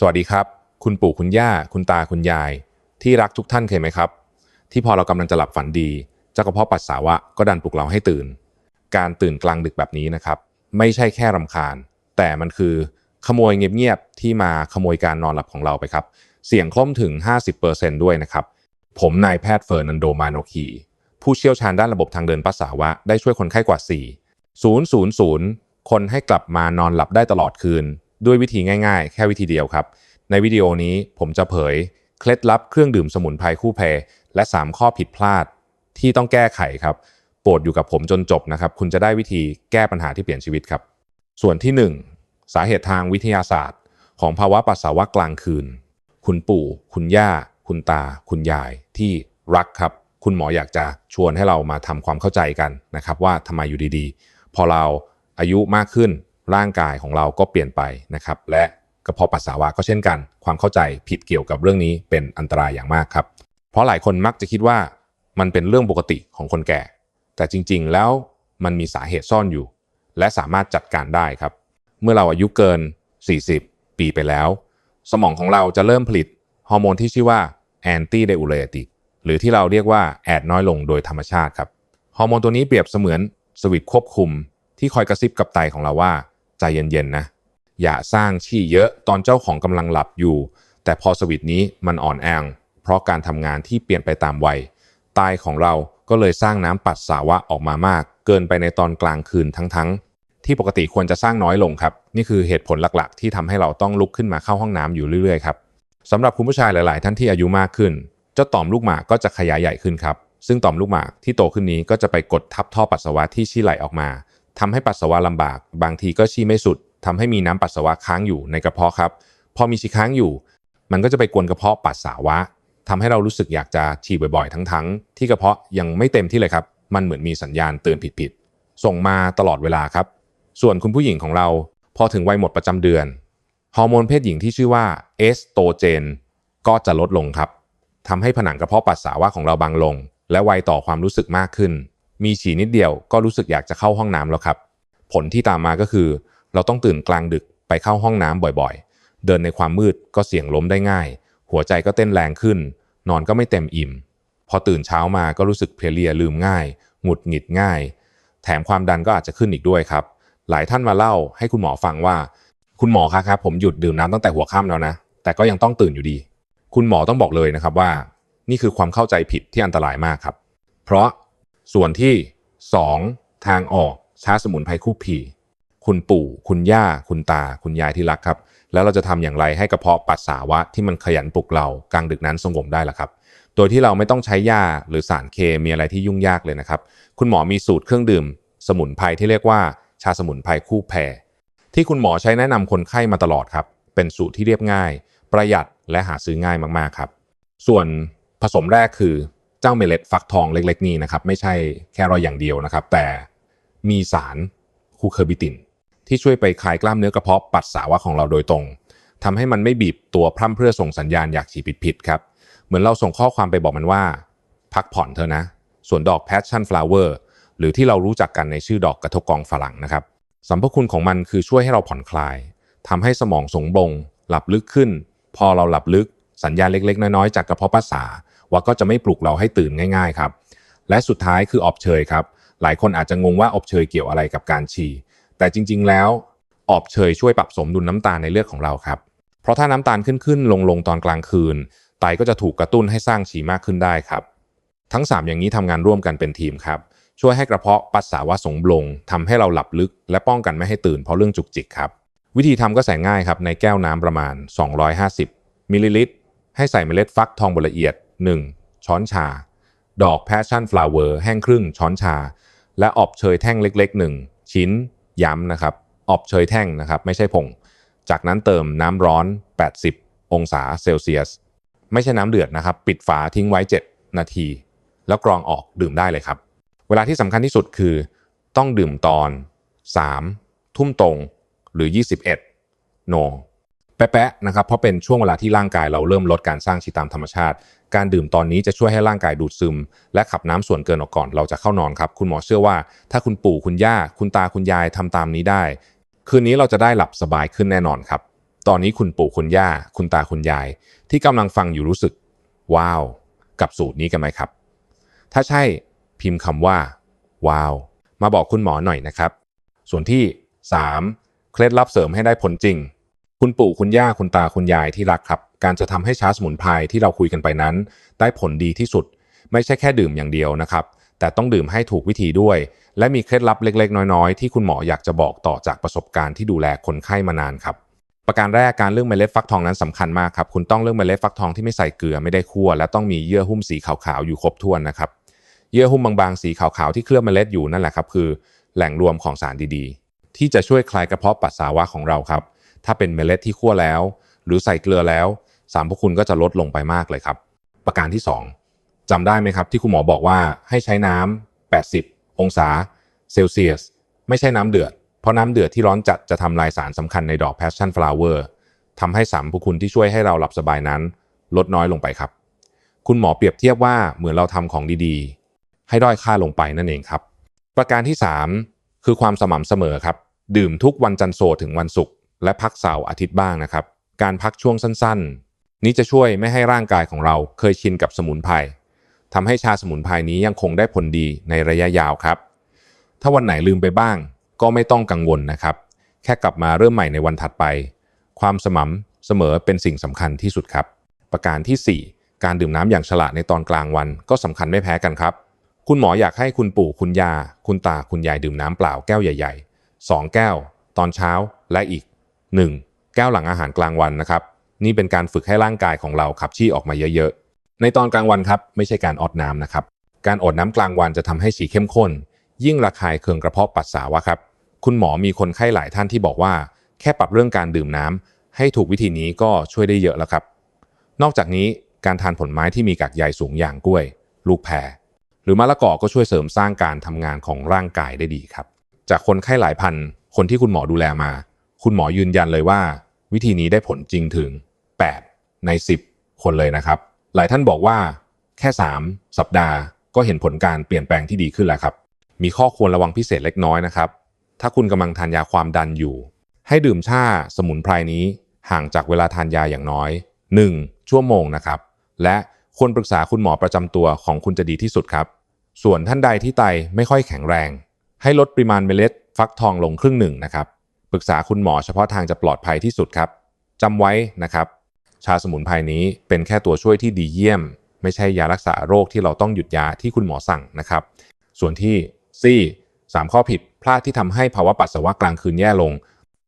สวัสดีครับ คุณปู่คุณย่า คุณตาคุณยาย ที่รักทุกท่านเคยไหมครับ ที่พอเรากำลังจะหลับฝันดีเจ้ากระเพาะปัสสาวะก็ดันปลุกเราให้ตื่น การตื่นกลางดึกแบบนี้นะครับ ไม่ใช่แค่รำคาญ แต่มันคือขโมยเงียบๆที่มาขโมยการนอนหลับของเราไปครับ เสี่ยงคล่มถึง 50%ด้วยนะครับ ผมนายแพทย์เฟอร์นันโดมาโนคีผู้เชี่ยวชาญด้านระบบทางเดินปัสสาวะได้ช่วยคนไข้กว่า 4 000 คนให้กลับมานอนหลับได้ตลอดคืน ด้วยวิธีง่ายๆ แค่วิธีเดียวครับ ในวิดีโอนี้ผมจะเผย เคล็ดลับเครื่องดื่มสมุนไพรคู่เพรและ 3 ข้อผิดพลาดที่ต้องแก้ไขครับ โปรดอยู่กับผมจนจบนะครับ คุณจะได้วิธีแก้ปัญหาที่เปลี่ยนชีวิตครับ ส่วนที่ 1 สาเหตุทางวิทยาศาสตร์ ของภาวะปัสสาวะกลางคืน คุณปู่ คุณย่า คุณตา คุณยายที่รักครับ คุณหมออยากจะชวนให้เรามาทำความเข้าใจกันนะครับ ว่าทำไมอยู่ดีๆ พอเราอายุมากขึ้น ร่างกายของเราก็เปลี่ยนไปนะครับ และกระเพาะปัสสาวะก็เช่นกัน ความเข้าใจผิดเกี่ยวกับเรื่องนี้เป็นอันตรายอย่างมากครับ เพราะหลายคนมักจะคิดว่ามันเป็นเรื่องปกติของคนแก่ แต่จริงๆ แล้วมันมีสาเหตุซ่อนอยู่ และสามารถจัดการได้ครับ เมื่อเราอายุเกิน 40 ปีไปแล้ว สมองของเราจะเริ่มผลิตฮอร์โมนที่ชื่อว่าแอนตี้ไดอูเรติกหรือที่เราเรียกว่าแอดน้อยลงโดยธรรมชาติครับ ฮอร์โมนตัวนี้เปรียบเสมือนสวิตควบคุมที่คอยกระซิบกับไตของเราว่า ใจเย็นๆนะ อย่าสร้างชี่เยอะตอนเจ้าของกำลังหลับอยู่ แต่พอสวิตนี้มันอ่อนแองเพราะการทำงานที่เปลี่ยนไปตามวัยไตของเราก็เลยสร้างน้ำปัสสาวะออกมามาก เกินไปในตอนกลางคืนทั้งๆ ที่ปกติควรจะสร้างน้อยลงครับ นี่คือเหตุผลหลักๆ ที่ทำให้เราต้องลุกขึ้นมาเข้าห้องน้ำอยู่เรื่อยๆครับสำหรับคุณผู้ชายหลายๆ ท่านที่อายุมากขึ้น เจ้าต่อมลูกหมากก็จะขยายใหญ่ขึ้นครับ ซึ่งต่อมลูกหมากที่โตขึ้นนี้ก็จะไปกดทับท่อปัสสาวะที่ชี้ไหลออกมา ทำให้ปัสสาวะลำบาก บางทีก็ชี้ไม่สุดทำให้มีน้ำปัสสาวะค้างอยู่ในกระเพาะครับ พอมีฉี่ค้างอยู่ มันก็จะไปกวนกระเพาะปัสสาวะทำให้เรารู้สึกอยากจะฉี่บ่อยๆ ทั้งๆ ที่กระเพาะยังไม่เต็มที่เลยครับ มันเหมือนมีสัญญาณเตือนผิดๆ ส่งมาตลอดเวลาครับ ส่วนคุณผู้หญิงของเรา พอถึงวัยหมดประจำเดือน ฮอร์โมนเพศหญิงที่ชื่อว่าเอสโตรเจน ก็จะลดลงครับทำให้ผนังกระเพาะปัสสาวะของเราบางลง และไวต่อความรู้สึกมากขึ้น มีฉี่นิดเดียวก็รู้สึกอยากจะเข้าห้องน้ำแล้วครับ ผลที่ตามมาก็คือ เราต้องตื่นกลางดึกไปเข้าห้องน้ำบ่อยๆ เดินในความมืดก็เสี่ยงล้มได้ง่าย หัวใจก็เต้นแรงขึ้น นอนก็ไม่เต็มอิ่ม พอตื่นเช้ามาก็รู้สึกเพลียลืมง่าย หงุดหงิดง่าย แถมความดันก็อาจจะขึ้นอีกด้วยครับ หลายท่านมาเล่าให้คุณหมอฟังว่า คุณหมอคะครับผมหยุดดื่มน้ำตั้งแต่หัวค่ำแล้วนะ แต่ก็ยังต้องตื่นอยู่ดี คุณหมอต้องบอกเลยนะครับว่า นี่คือความเข้าใจผิดที่อันตรายมากครับ เพราะ ส่วนที่ 2 ทางออกชาสมุนไพรคู่ผีคุณปู่ คุณย่า คุณตา คุณยายที่รักครับ แล้วเราจะทำอย่างไรให้กระเพาะปัสสาวะที่มันขยันปลุกเรากลางดึกนั้นสงบได้ล่ะครับ โดยที่เราไม่ต้องใช้ยาหรือสารเคมีอะไรที่ยุ่งยากเลยนะครับ คุณหมอมีสูตรเครื่องดื่ม สมุนไพรที่เรียกว่าชาสมุนไพรคู่แพรที่คุณหมอใช้แนะนำคนไข้มาตลอดครับ เป็นสูตรที่เรียบง่าย ประหยัดและหาซื้อง่ายมากๆครับ ส่วนผสมแรกคือ เจ้าเมล็ดฟักทองเล็ก ๆ นี่นะครับไม่ใช่แค่รอยอย่างเดียวนะครับ แต่มีสารคูเคอร์บิติน ที่ช่วยไปคลายกล้ามเนื้อกระเพาะปัสสาวะของเราโดยตรงทำให้มันไม่บีบตัวพร่ำเพื่อส่งสัญญาณอยากฉี่ผิดๆครับเหมือนเราส่งข้อความไปบอกมันว่า พักผ่อนเถอะนะ ส่วนดอก passion flower หรือที่เรารู้จักกันในชื่อดอกกระทกกองฝรั่งนะครับสรรพคุณของมันคือช่วยให้เราผ่อนคลายทำให้สมองสงบง หลับลึกขึ้น พอเราหลับลึกสัญญาณเล็ก ๆ น้อย ๆ จากกระเพาะปัสสาวะ ก็จะไม่ปลุกเราให้ตื่นง่ายๆครับ และสุดท้ายคืออบเชยครับ หลายคนอาจจะงงว่าอบเชยเกี่ยวอะไรกับการฉี่ แต่จริงๆ แล้วอบเชยช่วยปรับสมดุลน้ำตาลในเลือดของเราครับ เพราะถ้าน้ำตาลขึ้นๆลงๆตอนกลางคืน ไตก็จะถูกกระตุ้นให้สร้างฉี่มากขึ้นได้ครับ ทั้ง 3 อย่างนี้ทำงานร่วมกันเป็นทีมครับ ช่วยให้กระเพาะปัสสาวะสงบลงทำให้เราหลับลึก และป้องกันไม่ให้ตื่นเพราะเรื่องจุกจิกครับวิธีทำก็แสนง่ายครับในแก้วน้ำประมาณ 250มิลลิลิตรให้ใส่เมล็ดฟักทองบดละเอียด 1 ช้อนชา ดอกแพชชั่นฟลาวเวอร์แห้งครึ่งช้อนชา และอบเชยแท่งเล็กๆ 1 ชิ้นย้ำนะครับอบเชยแท่งนะครับไม่ใช่ผง จากนั้นเติมน้ำร้อน 80 องศาเซลเซียส ไม่ใช่น้ำเดือดนะครับ ปิดฝาทิ้งไว้ 7 นาที แล้วกรองออกดื่มได้เลยครับ เวลาที่สำคัญที่สุดคือ ต้องดื่มตอน 3 ทุ่มตรงหรือ 21โนแป๊ะๆนะครับเพราะเป็นช่วงเวลาที่ร่างกายเราเริ่มลดการสร้างชีตามธรรมชาติ การดื่มตอนนี้จะช่วยให้ร่างกายดูดซึม และขับน้ำส่วนเกินออกก่อนเราจะเข้านอนครับคุณหมอเชื่อว่า ถ้าคุณปู่คุณย่า คุณตาคุณยายทำตามนี้ได้ คืนนี้เราจะได้หลับสบายขึ้นแน่นอนครับ ตอนนี้คุณปู่คุณย่า คุณตาคุณยาย ที่กำลังฟังอยู่รู้สึก ว้าว กับสูตรนี้กันไหมครับ ถ้าใช่พิมพ์คำว่า ว้าว มาบอกคุณหมอหน่อยนะครับ ส่วนที่ 3. เคล็ดลับเสริมให้ได้ผลจริง คุณปู่คุณย่าคุณตาคุณยายที่รักครับ การจะทำให้ชาสมุนไพรที่เราคุยกันไปนั้น ได้ผลดีที่สุด ไม่ใช่แค่ดื่มอย่างเดียวนะครับ แต่ต้องดื่มให้ถูกวิธีด้วย และมีเคล็ดลับเล็ก ๆ น้อยๆ ที่คุณหมออยากจะบอกต่อจากประสบการณ์ที่ดูแลคนไข้มานานครับ ประการแรกการเลือกเมล็ดฟักทองนั้นสำคัญมากครับคุณต้องเลือกเมล็ดฟักทองที่ไม่ใส่เกลือไม่ได้คั่วและต้องมีเยื่อหุ้มสีขาวๆอยู่ครบถ้วนนะครับเยื่อหุ้มบางๆสีขาวๆที่เคลือบเมล็ดอยู่นั่นแหละครับคือ แหล่งรวมของสารดีๆ ที่จะช่วยคลายกระเพาะปัสสาวะของเราครับ ถ้าเป็นเมล็ดที่คั่วแล้ว หรือใส่เกลือแล้ว สารพวกคุณก็จะลดลงไปมากเลยครับ ประการที่ 2จำได้ไหมครับ ที่คุณหมอบอกว่าให้ใช้น้ำ80 องศาเซลเซียส ไม่ใช่น้ำเดือด เพราะน้ำเดือดที่ร้อนจัดจะทำลายสารสำคัญในดอก passion flower ทำให้สารพวกคุณที่ช่วยให้เราหลับสบายนั้น ลดน้อยลงไปครับ คุณหมอเปรียบเทียบว่าเหมือนเราทำของดีๆ ให้ด้อยค่าลงไปนั่นเองครับ ประการที่ 3 คือความสม่ำเสมอครับ ดื่มทุกวันจันทร์โซถึงวันศุกร์ และพักเสาร์อาทิตย์บ้างนะครับ การพักช่วงสั้นๆ นี้จะช่วยไม่ให้ร่างกายของเราเคยชินกับสมุนไพรทำให้ชาสมุนไพรนี้ยังคงได้ผลดีในระยะยาวครับ ถ้าวันไหนลืมไปบ้าง ก็ไม่ต้องกังวลนะครับ แค่กลับมาเริ่มใหม่ในวันถัดไป ความสม่ำเสมอเป็นสิ่งสำคัญที่สุดครับ ประการที่ 4 การดื่มน้ำอย่างฉลาดในตอนกลางวันก็สำคัญไม่แพ้กันครับ คุณหมออยากให้คุณปู่คุณยา คุณตาคุณยายดื่มน้ำเปล่าแก้วใหญ่ๆ2แก้ว ตอนเช้าและอีก 1 แก้วหลังอาหารกลางวันนะครับ นี่เป็นการฝึกให้ร่างกายของเราขับชี่ออกมาเยอะๆ ในตอนกลางวันครับไม่ใช่การอดน้ำนะครับ การอดน้ำกลางวันจะทำให้ฉี่เข้มข้น ยิ่งระคายเคืองกระเพาะปัสสาวะครับ คุณหมอมีคนไข้หลายท่านที่บอกว่า แค่ปรับเรื่องการดื่มน้ำให้ถูกวิธีนี้ก็ช่วยได้เยอะแล้วครับ นอกจากนี้การทานผลไม้ที่มีกากใยสูงอย่างกล้วย ลูกแพรหรือมะละกอก็ช่วยเสริมสร้างการทำงานของร่างกายได้ดีครับ จากคนไข้หลายพันคนที่คุณหมอดูแลมา คุณหมอยืนยันเลยว่า วิธีนี้ได้ผลจริงถึง 8 ใน 10 คนเลยนะครับ หลายท่านบอกว่าแค่ 3 สัปดาห์ก็เห็นผลการเปลี่ยนแปลงที่ดีขึ้นแล้วครับ มีข้อควรระวังพิเศษเล็กน้อยนะครับ ถ้าคุณกำลังทานยาความดันอยู่ ให้ดื่มชาสมุนไพรนี้ห่างจากเวลาทานยาอย่างน้อย 1 ชั่วโมงนะครับ และควรปรึกษาคุณหมอประจำตัวของคุณจะดีที่สุดครับ ส่วนท่านใดที่ไตไม่ค่อยแข็งแรง ให้ลดปริมาณเมล็ดฟักทองลงครึ่งหนึ่งนะครับ ปรึกษาคุณหมอเฉพาะทางจะปลอดภัยที่สุดครับจำไว้นะครับ ชาสมุนไพรนี้เป็นแค่ตัวช่วยที่ดีเยี่ยม ไม่ใช่ยารักษาโรคที่เราต้องหยุดยาที่คุณหมอสั่งนะครับ ส่วนที่ 4. 3ข้อผิดพลาดที่ทำให้ภาวะปัสสาวะกลางคืนแย่ลง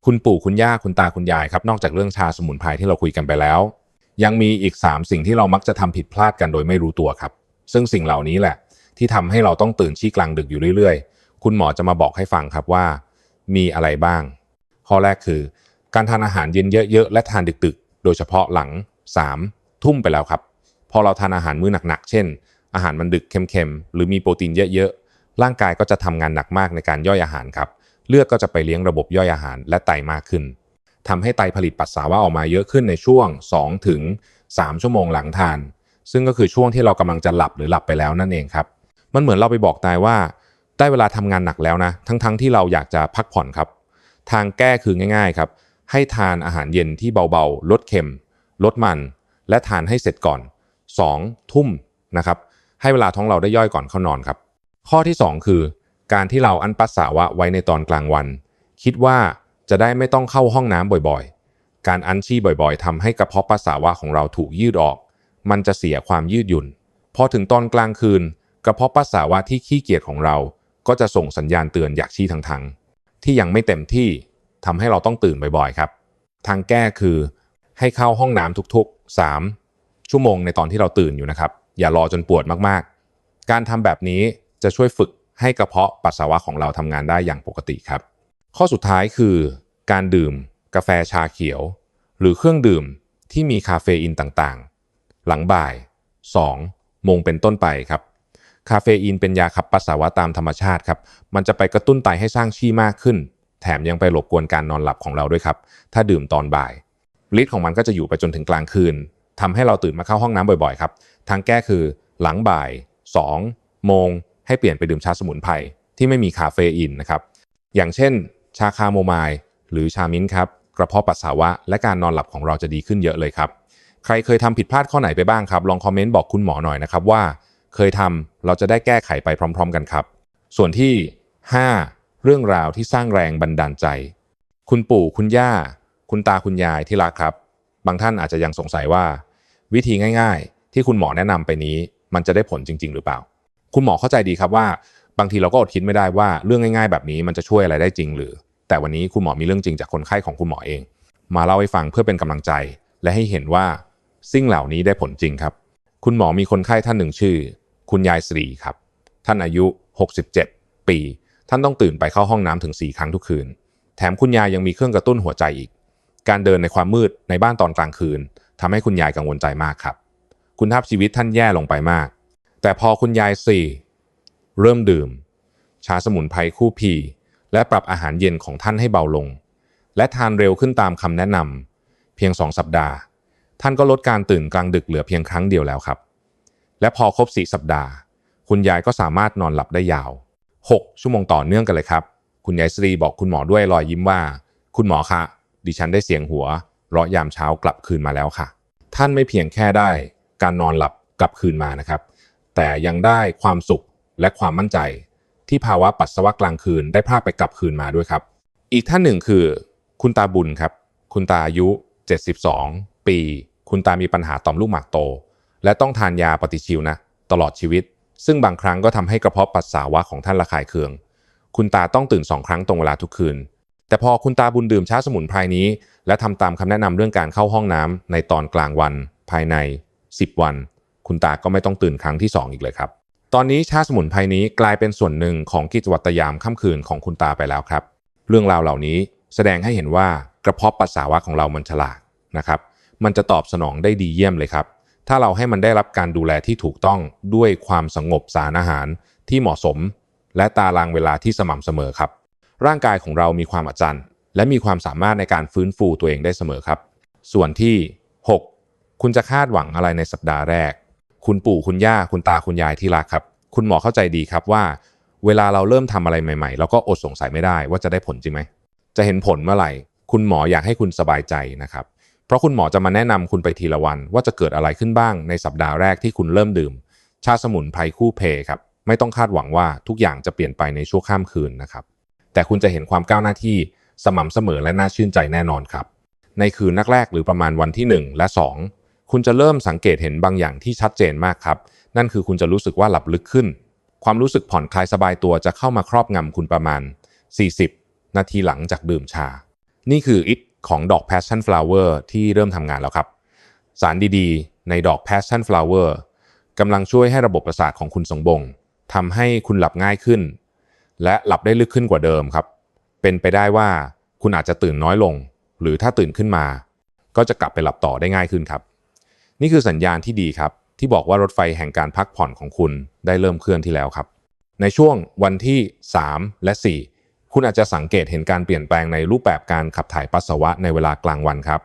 คุณปู่คุณย่าคุณตาคุณยายครับ นอกจากเรื่องชาสมุนไพรที่เราคุยกันไปแล้ว ยังมีอีก 3 สิ่งที่เรามักจะทำผิดพลาดกันโดยไม่รู้ตัวครับ ซึ่งสิ่งเหล่านี้แหละ ที่ทำให้เราต้องตื่นชี้กลางดึกอยู่เรื่อยๆ คุณหมอจะมาบอกให้ฟังครับว่า มีอะไรบ้าง ข้อแรกคือ การทานอาหารเย็นเยอะๆ และทานดึกๆ โดยเฉพาะหลัง 3 ทุ่มไปแล้วครับ พอเราทานอาหารมื้อหนักๆ เช่น อาหารมันดึกเค็มๆ หรือมีโปรตีนเยอะๆ ร่างกายก็จะทำงานหนักมากในการย่อยอาหารครับ เลือดก็จะไปเลี้ยงระบบย่อยอาหารและไตมากขึ้นทำให้ไตผลิตปัสสาวะออกมาเยอะขึ้นในช่วง2ถึง3ชั่วโมงหลังทาน ซึ่งก็คือช่วงที่เรากำลังจะหลับหรือหลับไปแล้วนั่นเองครับ มันเหมือนเราไปบอกไตว่าได้เวลาทำงานหนักแล้วนะ ทั้งๆทที่เราอยากจะพักผ่อนครับ ทางแก้คือง่ายๆครับ ให้ทานอาหารเย็นที่เบาๆ ลดเค็ม ลดมัน และทานให้เสร็จก่อน 2 ทุ่มนะครับ ให้เวลาท้องเราได้ย่อยก่อนเข้านอนครับ ข้อที่ 2 คือ การที่เราอั้นปัสสาวะไว้ในตอนกลางวัน คิดว่าจะได้ไม่ต้องเข้าห้องน้ำบ่อยๆ การอั้นชี่บ่อยๆทำให้กระเพาะปัสสาวะของเราถูกยืดออก มันจะเสียความยืดหยุ่น พอถึงตอนกลางคืน กระเพาะปัสสาวะที่ขี้เกียจของเรา ก็จะส่งสัญญาณเตือนอยากชี้ทางๆ ที่ยังไม่เต็มที่ทำให้เราต้องตื่นบ่อยๆครับ ทางแก้คือให้เข้าห้องน้ำทุกๆ 3 ชั่วโมงในตอนที่เราตื่นอยู่นะครับ อย่ารอจนปวดมากๆ การทำแบบนี้จะช่วยฝึกให้กระเพาะปัสสาวะของเราทำงานได้อย่างปกติครับ ข้อสุดท้ายคือการดื่มกาแฟชาเขียว หรือเครื่องดื่มที่มีคาเฟอีนต่างๆ หลังบ่าย 2 โมงเป็นต้นไปครับ คาเฟอีนเป็นยาขับปัสสาวะตามธรรมชาติครับ มันจะไปกระตุ้นไตให้สร้างชี่มากขึ้น แถมยังไปรบกวนการนอนหลับของเราด้วยครับ ถ้าดื่มตอนบ่ายฤทธิ์ของมันก็จะอยู่ไปจนถึงกลางคืนทำให้เราตื่นมาเข้าห้องน้ำบ่อยๆครับ ทางแก้คือหลังบ่าย 2 โมง ให้เปลี่ยนไปดื่มชาสมุนไพรที่ไม่มีคาเฟอีนนะครับ อย่างเช่น ชาคาโมไมล์หรือชามิ้นท์ครับ กระเพาะปัสสาวะ และการนอนหลับของเราจะดีขึ้นเยอะเลยครับ ใครเคยทำผิดพลาดข้อไหนไปบ้างครับ ลองคอมเมนต์บอกคุณหมอหน่อยนะครับว่า เคยทำเราจะได้แก้ไขไปพร้อม ๆ กันครับ ส่วนที่ 5. เรื่องราวที่สร้างแรงบันดาลใจ คุณปู่คุณย่า คุณตาคุณยายที่รักครับ บางท่านอาจจะยังสงสัยว่า วิธีง่าย ๆ ที่คุณหมอแนะนำไปนี้ มันจะได้ผลจริง ๆ หรือเปล่า คุณหมอเข้าใจดีครับว่า บางทีเราก็อดคิดไม่ได้ว่าเรื่องง่าย ๆ แบบนี้มันจะช่วยอะไรได้จริงหรือ แต่วันนี้คุณหมอมีเรื่องจริงจากคนไข้ของคุณหมอเอง มาเล่าให้ฟังเพื่อเป็นกำลังใจ และให้เห็นว่าสิ่งเหล่านี้ได้ผลจริงครับ คุณหมอมีคนไข้ท่านหนึ่งชื่อ คุณยายสรีครับ ท่านอายุ 67 ปี ท่านต้องตื่นไปเข้าห้องน้ำถึง 4 ครั้งทุกคืน แถมคุณยายยังมีเครื่องกระตุ้นหัวใจอีก การเดินในความมืดในบ้านตอนกลางคืนทำให้คุณยายกังวลใจมากครับ คุณภาพชีวิตท่านแย่ลงไปมาก แต่พอคุณยายสี่เริ่มดื่ม ชาสมุนไพรคู่พีและปรับอาหารเย็นของท่านให้เบาลง และทานเร็วขึ้นตามคำแนะนำเพียงสองสัปดาห์ ท่านก็ลดการตื่นกลางดึกเหลือเพียงครั้งเดียวแล้วครับ และพอครบสี่สัปดาห์ คุณยายก็สามารถนอนหลับได้ยาว 6 ชั่วโมงต่อเนื่องกันเลยครับ คุณยายสรีบอกคุณหมอด้วยรอยยิ้มว่า คุณหมอคะ ดิฉันได้เสียงหัวเราะยามเช้ากลับคืนมาแล้วค่ะ ท่านไม่เพียงแค่ได้ การนอนหลับกลับคืนมานะครับ แต่ยังได้ความสุขและความมั่นใจ ที่ภาวะปัสสาวะกลางคืนได้พาไปกลับคืนมาด้วยครับ อีกท่านหนึ่งคือ คุณตาบุญครับ คุณตาอายุ 72 ปี คุณตามีปัญหาต่อมลูกหมากโต และต้องทานยาปฏิชีวนะ ตลอดชีวิต ซึ่งบางครั้งก็ทำให้กระเพาะปัสสาวะของท่านระคายเคือง คุณตาต้องตื่นสองครั้งตรงเวลาทุกคืน แต่พอคุณตาบุญดื่มชาสมุนไพรนี้ และทำตามคำแนะนำเรื่องการเข้าห้องน้ำในตอนกลางวัน ภายใน 10 วัน คุณตาก็ไม่ต้องตื่นครั้งที่ 2 อีกเลยครับ ตอนนี้ชาสมุนไพรนี้กลายเป็นส่วนหนึ่งของกิจวัตรยามค่ำคืนของคุณตาไปแล้วครับ เรื่องราวเหล่านี้แสดงให้เห็นว่ากระเพาะปัสสาวะของเรามันฉลาดนะครับ มันจะตอบสนองได้ดีเยี่ยมเลยครับ ถ้าเราให้มันได้รับการดูแลที่ถูกต้องด้วยความสงบสารอาหารที่เหมาะสม และตารางเวลาที่สม่ำเสมอครับ ร่างกายของเรามีความอัจรรย์และมีความสามารถในการฟื้นฟูตัวเองได้เสมอครับ ส่วนที่ 6 คุณจะคาดหวังอะไรในสัปดาห์แรก คุณปู่คุณย่าคุณตาคุณยายที่รักครับ คุณหมอเข้าใจดีครับว่า เวลาเราเริ่มทำอะไรใหม่ๆ เราก็อดสงสัยไม่ได้ว่าจะได้ผลจริงไหมจะเห็นผลเมื่อไหร่ คุณหมออยากให้คุณสบายใจนะครับ เพราะคุณหมอจะมาแนะนำคุณไปทีละวัน ว่าจะเกิดอะไรขึ้นบ้างในสัปดาห์แรกที่คุณเริ่มดื่ม ชาสมุนไพรคู่เพครับไม่ต้องคาดหวังว่าทุกอย่างจะเปลี่ยนไปในชั่วข้ามคืนนะครับแต่คุณจะเห็นความก้าวหน้าที่สม่ำเสมอและน่าชื่นใจแน่นอนครับ ในคืนแรกๆหรือประมาณวันที่ 1 และ 2 คุณจะเริ่มสังเกตเห็นบางอย่างที่ชัดเจนมากครับ นั่นคือคุณจะรู้สึกว่าหลับลึกขึ้น ความรู้สึกผ่อนคลายสบายตัวจะเข้ามาครอบงำคุณประมาณ 40 นาทีหลังจากดื่มชา นี่คืออิท ของดอก passion flower ที่เริ่มทำงานแล้วครับ สารดีๆ ในดอก passion flower กำลังช่วยให้ระบบประสาทของคุณสงบงทำให้คุณหลับง่ายขึ้น และหลับได้ลึกขึ้นกว่าเดิมครับ เป็นไปได้ว่าคุณอาจจะตื่นน้อยลง หรือถ้าตื่นขึ้นมา ก็จะกลับไปหลับต่อได้ง่ายขึ้นครับ นี่คือสัญญาณที่ดีครับ ที่บอกว่ารถไฟแห่งการพักผ่อนของคุณได้เริ่มเคลื่อนที่แล้วครับ ในช่วงวันที่ 3 และ 4 คุณอาจจะสังเกตเห็นการเปลี่ยนแปลงในรูปแบบการขับถ่ายปัสสาวะในเวลากลางวันครับ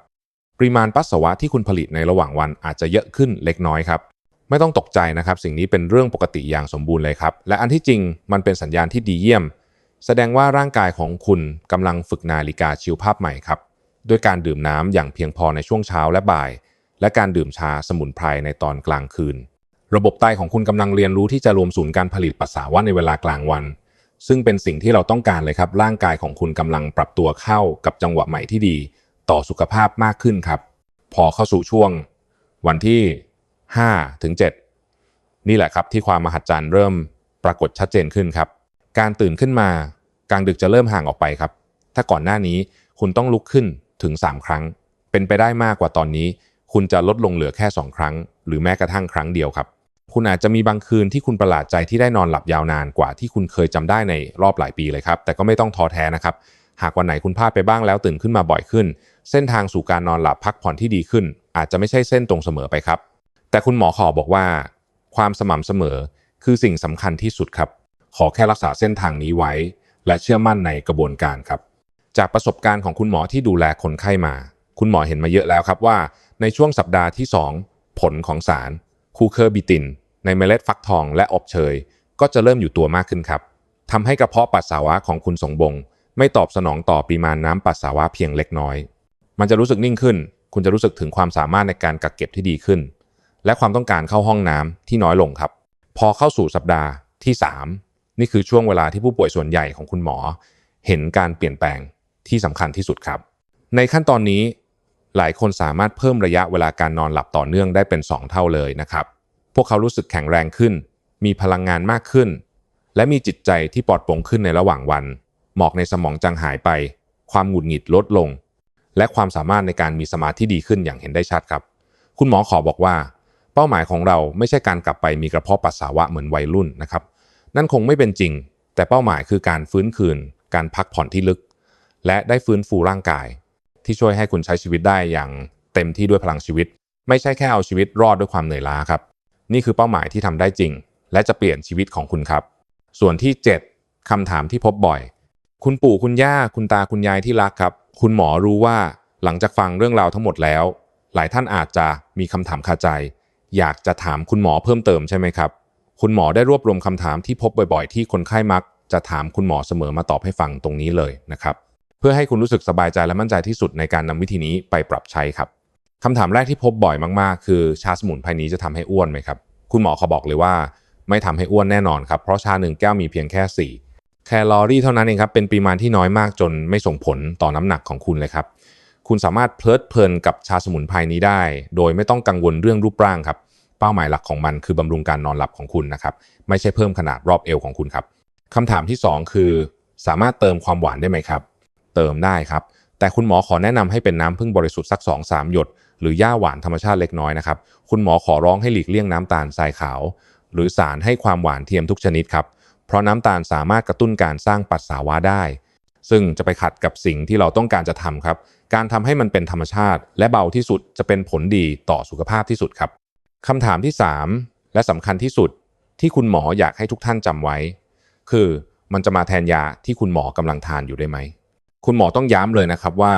ปริมาณปัสสาวะที่คุณผลิตในระหว่างวันอาจจะเยอะขึ้นเล็กน้อยครับ ไม่ต้องตกใจนะครับ สิ่งนี้เป็นเรื่องปกติอย่างสมบูรณ์เลยครับ และอันที่จริงมันเป็นสัญญาณที่ดีเยี่ยม แสดงว่าร่างกายของคุณกำลังฝึกนาฬิกาชีวภาพใหม่ครับด้วยการดื่มน้ำอย่างเพียงพอในช่วงเช้าและบ่าย และการดื่มชาสมุนไพรในตอนกลางคืน ระบบไตของคุณกำลังเรียนรู้ที่จะรวมศูนย์การผลิตปัสสาวะในเวลากลางวัน ซึ่งเป็นสิ่งที่เราต้องการเลยครับ ร่างกายของคุณกำลังปรับตัวเข้ากับจังหวะใหม่ที่ดี ต่อสุขภาพมากขึ้นครับ พอเข้าสู่ช่วง วันที่5ถึง7นี่แหละครับที่ความมหัศจรรย์เริ่มปรากฏชัดเจนขึ้นครับ การตื่นขึ้นมากลางดึกจะเริ่มห่างออกไปครับ ถ้าก่อนหน้านี้คุณต้องลุกขึ้นถึง 3 ครั้ง เป็นไปได้มากกว่าตอนนี้ คุณจะลดลงเหลือแค่ 2 ครั้ง หรือแม้กระทั่งครั้งเดียวครับ คุณอาจจะมีบางคืนที่คุณประหลาดใจที่ได้นอนหลับยาวนานกว่าที่คุณเคยจำได้ในรอบหลายปีเลยครับ แต่ก็ไม่ต้องท้อแท้นะครับ หากวันไหนคุณพลาดไปบ้างแล้วตื่นขึ้นมาบ่อยขึ้น เส้นทางสู่การนอนหลับพักผ่อนที่ดีขึ้น อาจจะไม่ใช่เส้นตรงเสมอไปครับ แต่คุณหมอขอบอกว่า ความสม่ำเสมอคือสิ่งสำคัญที่สุดครับ ขอแค่รักษาเส้นทางนี้ไว้ และเชื่อมั่นในกระบวนการครับ จากประสบการณ์ของคุณหมอที่ดูแลคนไข้มา คุณหมอเห็นมาเยอะแล้วครับว่า ในช่วงสัปดาห์ที่ 2 ผลของสารคูเคอร์บิติน ในเมล็ดฟักทองและอบเชย ก็จะเริ่มอยู่ตัวมากขึ้นครับทำให้กระเพาะปัสสาวะของคุณสงบง ไม่ตอบสนองต่อปริมาณน้ำปัสสาวะเพียงเล็กน้อย มันจะรู้สึกนิ่งขึ้น คุณจะรู้สึกถึงความสามารถในการกักเก็บที่ดีขึ้น และความต้องการเข้าห้องน้ำที่น้อยลงครับ พอเข้าสู่สัปดาห์ที่ 3 นี่คือช่วงเวลาที่ผู้ป่วยส่วนใหญ่ของคุณหมอ เห็นการเปลี่ยนแปลงที่สำคัญที่สุดครับ ในขั้นตอนนี้หลายคนสามารถเพิ่มระยะเวลาการนอนหลับต่อเนื่องได้เป็น 2 เท่าเลยนะครับ พวกเขารู้สึกแข็งแรงขึ้น มีพลังงานมากขึ้น และมีจิตใจที่ปลอดโปร่งขึ้นในระหว่างวัน หมอกในสมองจางหายไป ความหงุดหงิดลดลง และความสามารถในการมีสมาธิดีขึ้นอย่างเห็นได้ชัดครับ คุณหมอขอบอกว่า เป้าหมายของเราไม่ใช่การกลับไปมีกระเพาะปัสสาวะเหมือนวัยรุ่นนะครับ นั่นคงไม่เป็นจริง แต่เป้าหมายคือการฟื้นคืน การพักผ่อนที่ลึก และได้ฟื้นฟูร่างกาย ที่ช่วยให้คุณใช้ชีวิตได้อย่างเต็มที่ด้วยพลังชีวิต ไม่ใช่แค่เอาชีวิตรอดด้วยความเหนื่อยล้าครับ นี่คือเป้าหมายที่ทำได้จริง และจะเปลี่ยนชีวิตของคุณครับ ส่วนที่ 7คำถามที่พบบ่อย คุณปู่คุณย่าคุณตาคุณยายที่รักครับ คุณหมอรู้ว่าหลังจากฟังเรื่องราวทั้งหมดแล้ว หลายท่านอาจจะมีคำถามคาใจ อยากจะถามคุณหมอเพิ่มเติมใช่ไหมครับ คุณหมอได้รวบรวมคำถามที่พบบ่อยๆ ที่คนไข้มัก จะถามคุณหมอเสมอมาตอบให้ฟังตรงนี้เลยนะครับ เพื่อให้คุณรู้สึกสบายใจและมั่นใจที่สุดในการนำวิธีนี้ไปปรับใช้ครับ คำถามแรกที่พบบ่อยมากๆ คือชาสมุนไพรนี้จะทำให้อ้วนไหมครับ คุณหมอเขาบอกเลยว่า ไม่ทำให้อ้วนแน่นอนครับ เพราะชาหนึ่งแก้วมีเพียงแค่ 4 แคลอรี่เท่านั้นเองครับ เป็นปริมาณที่น้อยมากจนไม่ส่งผลต่อน้ำหนักของคุณเลยครับ คุณสามารถเพลิดเพลินกับชาสมุนไพรนี้ได้ โดยไม่ต้องกังวลเรื่องรูปร่างครับ เป้าหมายหลักของมันคือบำรุงการนอนหลับของคุณนะครับ ไม่ใช่เพิ่มขนาดรอบเอวของคุณครับคำถามที่ 2 คือ สามารถเติมความหวานได้ไหมครับ เติมได้ครับ แต่คุณหมอขอแนะนำให้เป็นน้ำพึ่งบริสุทธิ์สัก 2-3 หยด หรือย่าหวานธรรมชาติเล็กน้อยนะครับ คุณหมอขอร้องให้หลีกเลี่ยงน้ำตาลทรายขาว หรือสารให้ความหวานเทียมทุกชนิดครับ เพราะน้ำตาลสามารถกระตุ้นการสร้างปัสสาวะได้ ซึ่งจะไปขัดกับสิ่งที่เราต้องการจะทำครับ การทำให้มันเป็นธรรมชาติ และเบาที่สุดจะเป็นผลดีต่อสุขภาพที่สุดครับคำถามที่ 3 และสำคัญที่สุดที่คุณหมออยากให้ทุกท่านจำไว้ คือมันจะมาแทนยาที่คุณหมอกำลังทานอยู่ได้ไหม คุณหมอต้องย้ำเลยนะครับว่า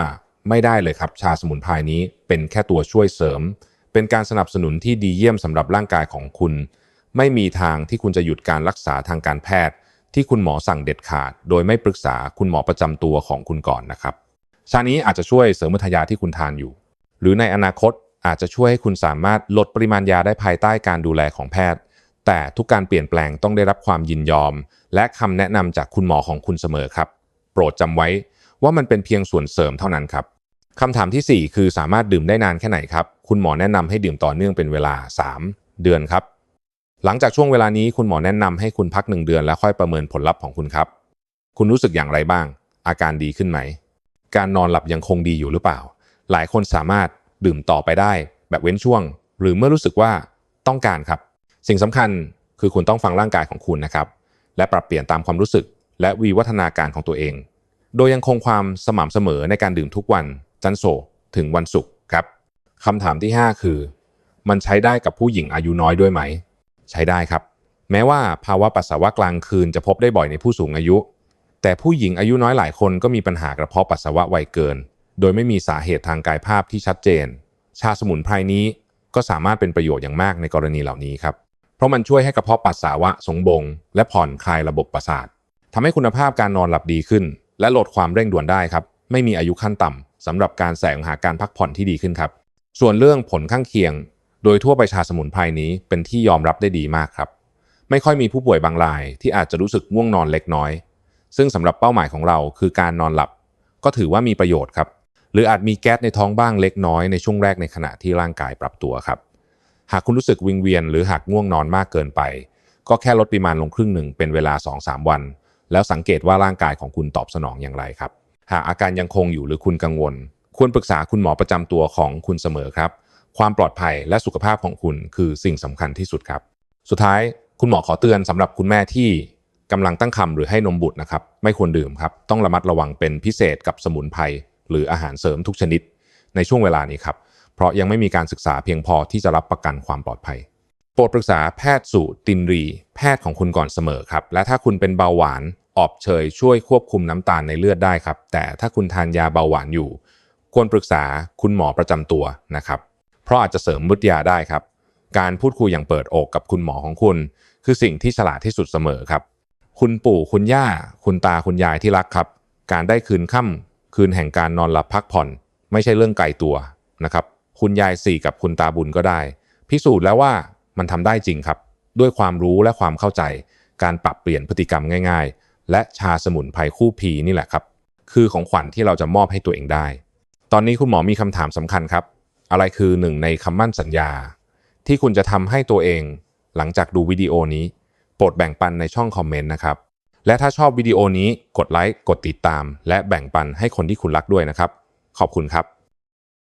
ไม่ได้เลยครับชาสมุนไพรนี้เป็นแค่ตัวช่วยเสริม เป็นการสนับสนุนที่ดีเยี่ยมสำหรับร่างกายของคุณ ไม่มีทางที่คุณจะหยุดการรักษาทางการแพทย์ ที่คุณหมอสั่งเด็ดขาด โดยไม่ปรึกษาคุณหมอประจำตัวของคุณก่อนนะครับ ชานี้อาจจะช่วยเสริมวิทยาที่คุณทานอยู่ หรือในอนาคตอาจจะช่วยให้คุณสามารถลดปริมาณยาได้ภายใต้การดูแลของแพทย์ แต่ทุกการเปลี่ยนแปลงต้องได้รับความยินยอม และคำแนะนำจากคุณหมอของคุณเสมอครับ โปรดจำไว้ ว่ามันเป็นเพียงส่วนเสริมเท่านั้นครับคำถามที่ 4 คือสามารถดื่มได้นานแค่ไหนครับ คุณหมอแนะนำให้ดื่มต่อเนื่องเป็นเวลา 3 เดือนครับ หลังจากช่วงเวลานี้คุณหมอแนะนำให้คุณพัก 1 เดือนแล้วค่อยประเมินผลลัพธ์ของคุณครับ คุณรู้สึกอย่างไรบ้าง อาการดีขึ้นไหม การนอนหลับยังคงดีอยู่หรือเปล่า หลายคนสามารถดื่มต่อไปได้ แบบเว้นช่วง หรือเมื่อรู้สึกว่าต้องการครับ สิ่งสำคัญคือคุณต้องฟังร่างกายของคุณนะครับ และปรับเปลี่ยนตามความรู้สึก และวิวัฒนาการของตัวเอง โดยยังคงความสม่ำเสมอในการดื่มทุกวันจันโสถึงวันศุกร์ครับคำถามที่ 5 คือ มันใช้ได้กับผู้หญิงอายุน้อยด้วยไหม ใช้ได้ครับ แม้ว่าภาวะปัสสาวะกลางคืนจะพบได้บ่อยในผู้สูงอายุ แต่ผู้หญิงอายุน้อยหลายคนก็มีปัญหากระเพาะปัสสาวะไวเกิน โดยไม่มีสาเหตุทางกายภาพที่ชัดเจน ชาสมุนไพรนี้ก็สามารถเป็นประโยชน์อย่างมากในกรณีเหล่านี้ครับเพราะมันช่วยให้กระเพาะปัสสาวะสงบง และผ่อนคลายระบบประสาททำให้คุณภาพการนอนหลับดีขึ้น และลดความเร่งด่วนได้ครับ ไม่มีอายุขั้นต่ำสำหรับการแสวงหาการพักผ่อนที่ดีขึ้นครับ ส่วนเรื่องผลข้างเคียง โดยทั่วไปชาสมุนไพรนี้เป็นที่ยอมรับได้ดีมากครับ ไม่ค่อยมีผู้ป่วยบางรายที่อาจจะรู้สึกง่วงนอนเล็กน้อย ซึ่งสำหรับเป้าหมายของเราคือการนอนหลับ ก็ถือว่ามีประโยชน์ครับ หรืออาจมีแก๊สในท้องบ้างเล็กน้อยในช่วงแรกในขณะที่ร่างกายปรับตัวครับ หากคุณรู้สึกวิงเวียน หรือหากง่วงนอนมากเกินไป ก็แค่ลดปริมาณลงครึ่งหนึ่งเป็นเวลา 2-3 วัน แล้วสังเกตว่าร่างกายของคุณตอบสนองอย่างไรครับ หากอาการยังคงอยู่หรือคุณกังวล ควรปรึกษาคุณหมอประจำตัวของคุณเสมอครับ ความปลอดภัยและสุขภาพของคุณคือสิ่งสำคัญที่สุดครับ สุดท้ายคุณหมอขอเตือนสำหรับคุณแม่ที่กำลังตั้งครรภ์หรือให้นมบุตรนะครับ ไม่ควรดื่มครับ ต้องระมัดระวังเป็นพิเศษกับสมุนไพรหรืออาหารเสริมทุกชนิด ในช่วงเวลานี้ครับ เพราะยังไม่มีการศึกษาเพียงพอที่จะรับประกันความปลอดภัย ปรดปรึกษาแพทย์สูตินรี แพทย์ของคุณก่อนเสมอครับ และถ้าคุณเป็นเบาหวานออบเชยช่วยควบคุมน้ำตาลในเลือดได้ครับ แต่ถ้าคุณทานยาเบาหวานอยู่ ควรปรึกษาคุณหมอประจำตัวนะครับ เพราะอาจจะเสริมมุดยาได้ครับ การพูดคุยอย่างเปิดอกกับคุณหมอของคุณ คือสิ่งที่ฉลาดที่สุดเสมอครับ คุณปู่คุณย่า คุณตาคุณยายที่รักครับ การได้คืนค่ำคืนแห่งการนอนหลับพักผ่อน ไม่ใช่เรื่องไกลตัวนะครับ คุณยายสี่กับคุณตาบุญก็ได้ พิสูจน์แล้วว่า มันทำได้จริงครับ ด้วยความรู้และความเข้าใจ การปรับเปลี่ยนพฤติกรรมง่าย ๆ และชาสมุนไพรคู่พีนี่แหละครับ คือของขวัญที่เราจะมอบให้ตัวเองได้ ตอนนี้คุณหมอมีคำถามสำคัญครับ อะไรคือหนึ่งในคำมั่นสัญญา ที่คุณจะทำให้ตัวเอง หลังจากดูวิดีโอนี้ โปรดแบ่งปันในช่องคอมเมนต์นะครับและถ้าชอบวิดีโอนี้กดไลค์กดติดตาม และแบ่งปันให้คนที่คุณรักด้วยนะครับ ขอบคุณครับ